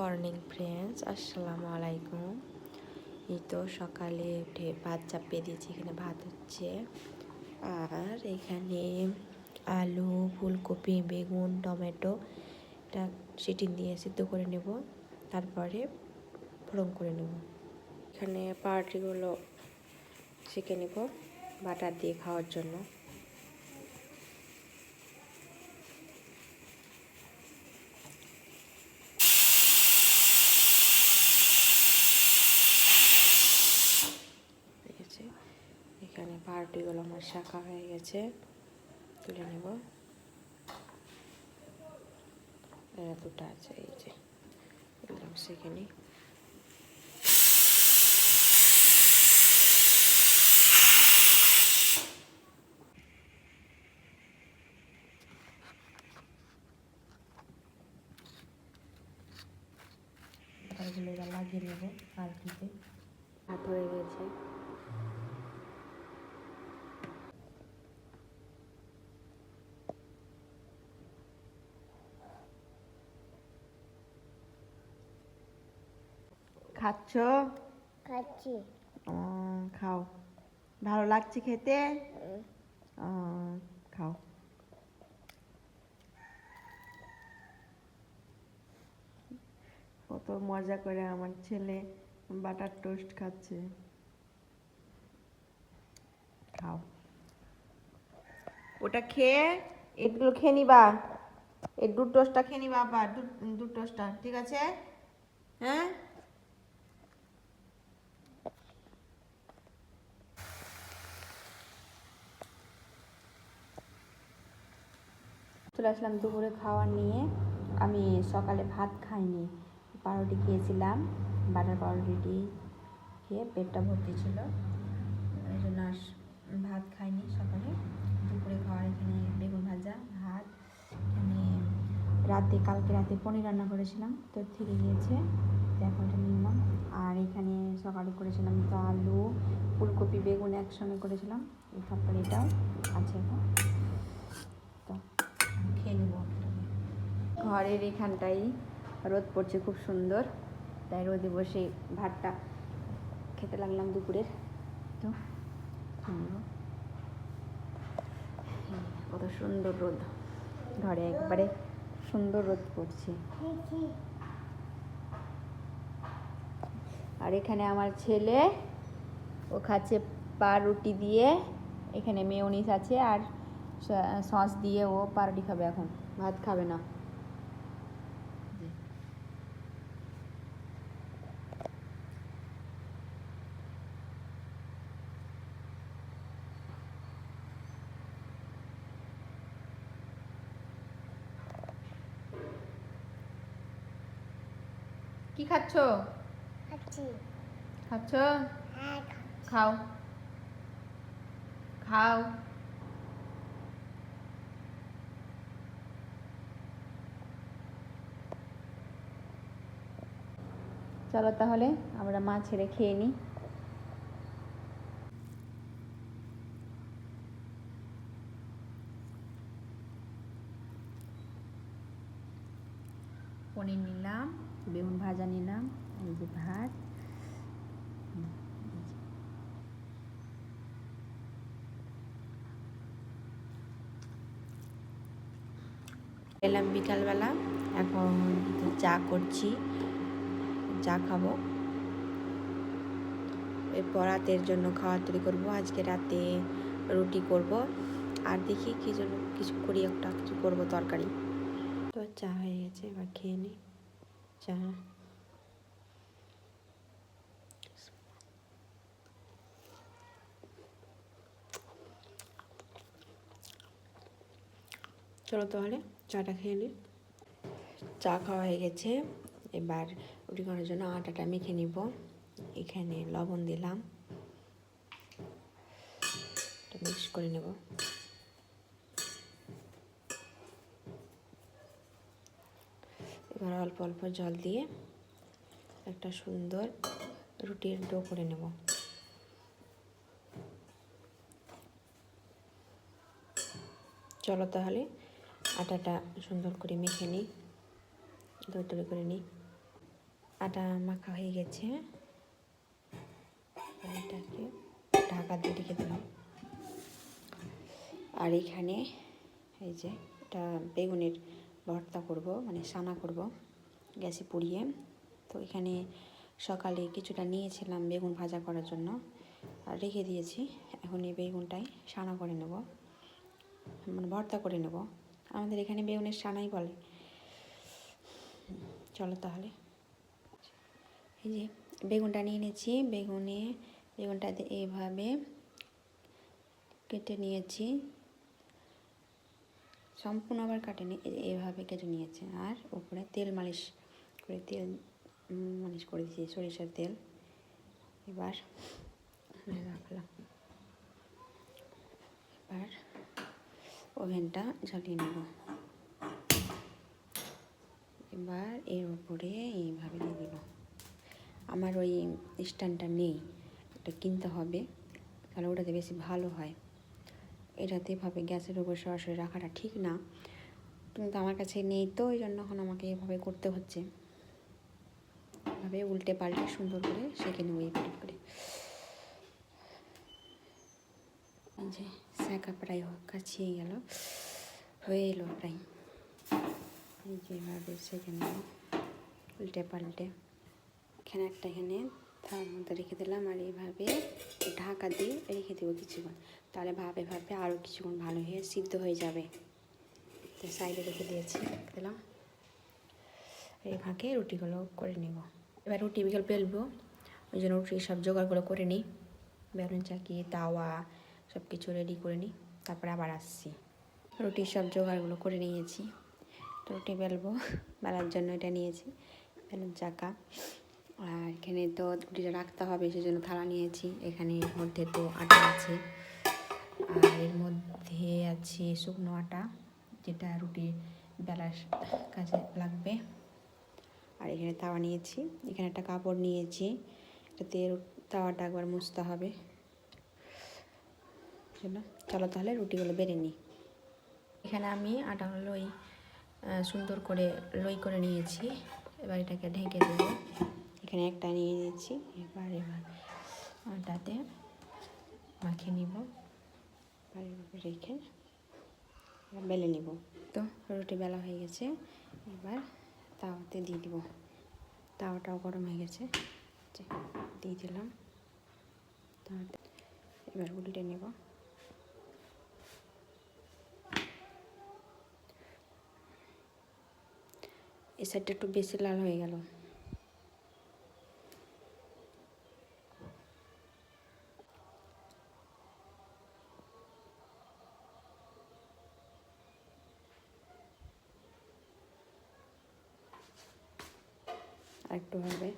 Morning friends, আসসালামু আলাইকুম। এই তো সকালে উঠে ভাত চাপিয়ে দিয়েছি, এখানে ভাত হচ্ছে। আর এখানে আলু, ফুলকপি, বেগুন, টমেটো, এটা সিটি দিয়ে সিদ্ধ করে নেব। তারপরে ফোড়ন করে নেব। এখানে পাউরুটিগুলো সেঁকে নেব বাটার দিয়ে খাওয়ার জন্য গেছে পাউরুটিগুলো আমার শাখা হয়ে গেছে। তুলে নেব। এরা দুটো আছে, এই যে। শিখে নিই। এগুলো লাগিয়ে নেব পাউরুটিতে হাত হয়ে গেছে খাচ্ছ? খাচ্ছি। উম, খাও। ভালো লাগছে খেতে? খাও। কত মজা করে আমার ছেলে বাটার টোস্ট খাচ্ছে। খাও। ওটা খেয়ে এগুলো খেয়ে নিবা। এই দুধ টোস্টটা খেয়ে নিবা আবার দুধ টোস্টটা ঠিক আছে? হ্যাঁ? চলে আসলাম দুপুরে খাওয়ার নিয়ে। আমি সকালে ভাত খাইনি, পাউরুটি খেয়েছিলাম, বাটার পাউরুটি খেয়ে পেটটা ভর্তি ছিল। ওই জন্য আর ভাত খাইনি সকালে। দুপুরে খাওয়ার এখানে বেগুন ভাজা, ভাত, এখানে রাতে, কালকে রাতে পনির রান্না করেছিলাম, তো থেকে গিয়েছে এখন এটা নিলাম আর এখানে সকালে করেছিলাম তো আলু, ফুলকপি, বেগুন একসঙ্গে করেছিলাম তারপরে এটাও আছে এখন তো খেয়ে নেব ঘরের এখানটাই রোদ পড়ছে খুব সুন্দর। তাই রোদে বসে ভাতটা খেতে লাগলাম দুপুরের। তো কত সুন্দর রোদ। ঘরে একবারে সুন্দর রোদ পড়ছে। আর এখানে আমার ছেলে ও খাচ্ছে পাউরুটি দিয়ে। এখানে মেয়নিস আছে আর সস দিয়ে ও পাউরুটি খাবে এখন। ভাত খাবে না। কি খাচ্ছ? খাচ্ছি খাচ্ছ? হ্যাঁ খাও। খাও। চলো তাহলে আমরা মা ছেড়ে খেয়ে নিই পনির নিলাম। বেগুন ভাজা নিলাম, এই যে ভাত। এলাম বিকালবেলা, এখন চা করছি, চা খাব। এরপর রাতের জন্য খাওয়ার তৈরি করব, আজকে রাতে রুটি করব। আর দেখি কি জন্য কিছু করি একটা, কিছু করব তরকারি। তো চা হয়ে গেছে, এবার খেয়ে নিই চা চলো তাহলে চাটা খেয়ে নিই চা খাওয়া হয়ে গেছে। এবার রুটি করার জন্য আটাটা মেখে নিব। এখানে লবণ দিলাম। মিক্স করে নেব। এবার অল্প অল্প জল দিয়ে একটা সুন্দর রুটির ডো করে নেব। চলো তাহলে আটাটা সুন্দর করে মেখে নিই, দরদরে করে নিই। আটা মাখা হয়ে গেছে। এটাকে ঢাকা দিয়ে রেখে দিলাম। আর এখানে এই যে এটা বেগুনের ভর্তা করব মানে সানা করব, গ্যাসে পুড়িয়ে। তো এখানে সকালে কিছুটা নিয়েছিলাম বেগুন ভাজা করার জন্য, আর রেখে দিয়েছি। এখন এই বেগুনটাই সানা করে নেব মানে ভর্তা করে নেব। আমাদের এখানে বেগুনের সানাই বলে। চলো তাহলে। এই যে বেগুনটা নিয়ে নিয়েছি, বেগুনে, বেগুনটাতে এইভাবে কেটে নিয়েছি। সম্পূর্ণ আবার কাটেনি এইভাবে কেটে নিয়েছে। আর উপরে তেল মালিশ করে, তেল মালিশ করে দিয়েছি, সরিষার তেল। এবার রাখলাম। এবার ওভেনটা জ্বালিয়ে নেব। এবার এর উপরে এইভাবে দিয়ে দেব। আমার ওই স্ট্যান্ডটা নেই ওটা কিনতে হবে, তাহলে ওটাতে বেশি ভালো হয়। এটাতে এভাবে গ্যাসের উপর সরাসরি রাখাটা ঠিক না। কিন্তু আমার কাছে নেই তো ওই জন্য এখন আমাকে এভাবে করতে হচ্ছে। এভাবে উল্টে পাল্টে সুন্দর করে সেঁকে নেব এই করে। যে শাঁকা প্রায় কাছিয়ে গেল, হয়ে এলো প্রায়। এই যে এভাবে সেঁকে নেব, উল্টে পাল্টে। এখানে একটা এখানে তার মধ্যে রেখে দিলাম আর এইভাবে ঢাকা দিয়ে রেখে দেবো কিছুক্ষণ। তাহলে ভাবে ভাবে আরও কিছুক্ষণ ভালো হয়ে সিদ্ধ হয়ে যাবে। তো সাইডে রেখে দিয়েছি, দিলাম। এই ফাঁকে রুটিগুলো করে নেব। এবার রুটি বিকেল বেলবো, ওই জন্য রুটির সব জোগাড়গুলো করে নিই। বেলুন চাকি, তাওয়া সব কিছু রেডি করে নিই। তারপরে আবার আসছি। রুটির সব জোগাড়গুলো করে নিয়েছি। তো রুটি বেলবো, বেলার জন্য এটা নিয়েছি, বেলুন চাকা। আর এখানে তো রুটিটা রাখতে হবে, সেজন্য থালা নিয়েছি। এখানে মধ্যে তো আটা আছে। আর এর মধ্যে আছে শুকনো আটা যেটা রুটি বেলার কাজে লাগবে। আর এখানে তাওয়া নিয়েছি, এখানে একটা কাপড় নিয়েছি, এটাতে তাওয়াটা একবার মুছতে হবে। চলো তাহলে রুটিগুলো বেড়ে নিই। এখানে আমি আটাগুলো লই সুন্দর করে লই করে নিয়েছি। এবার এটাকে ঢেকে দেবো। এখানে একটা নিয়ে নিয়েছি, এবার এবার আটাতে মাখিয়ে নিব। এভাবে রেখে বেলে নিব। তো রুটি বেলা হয়ে গেছে, এবার তাওয়াতে দিয়ে দিব। তাওয়াটাও গরম হয়ে গেছে দিয়ে দিলাম তাওয়াতে। এবার উল্টে নেব। এই সাইডটা একটু বেশি লাল হয়ে গেল। একটু হবে।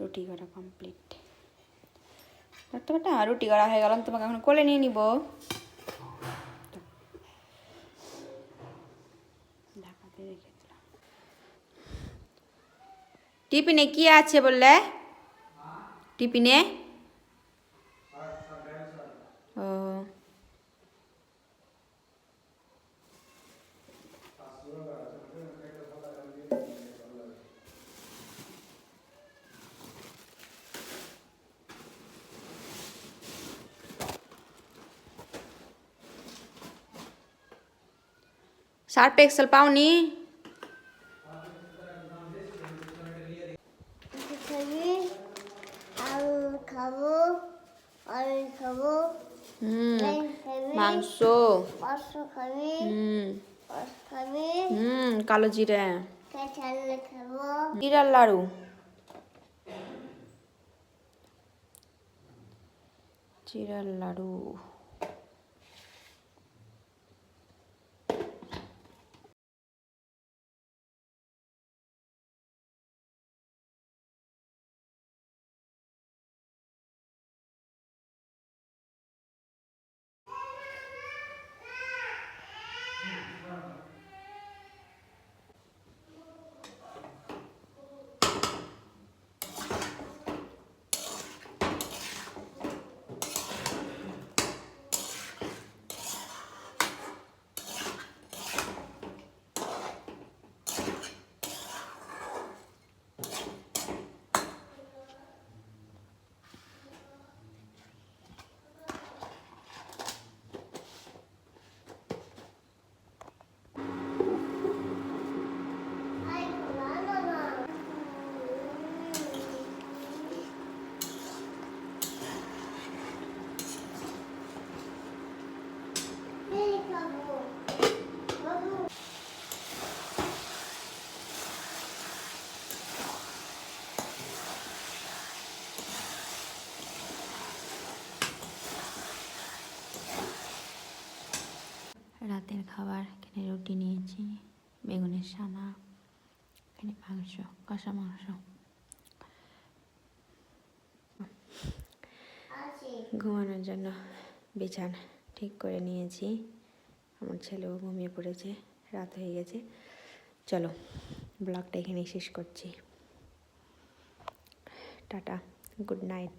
রুটি করা কমপ্লিট ডাক্তার রুটি করা হয়ে গেল তোমাকে এখন কোলে নিয়ে নিব। টিফিনে কি আছে বললে টিফিনে ও সার্ফ এক্সেল পাওনি খাব আমি খাব হুম মাংস। মাংস খাবি হুম। খাবি হুম কালো জিরে। খাব। জিরার লাড়ু। জিরার লাড়ু। Amen. রাতের খাবার, এখানে রুটি নিয়েছি, বেগুনের সানা এখানে মাংস, কষা মাংস। ঘুমানোর জন্য বিছানা ঠিক করে নিয়েছি। আমার ছেলেও ঘুমিয়ে পড়েছে, রাত হয়ে গেছে। চলো, ব্লগটা এখানেই শেষ করছি। Tata, good night.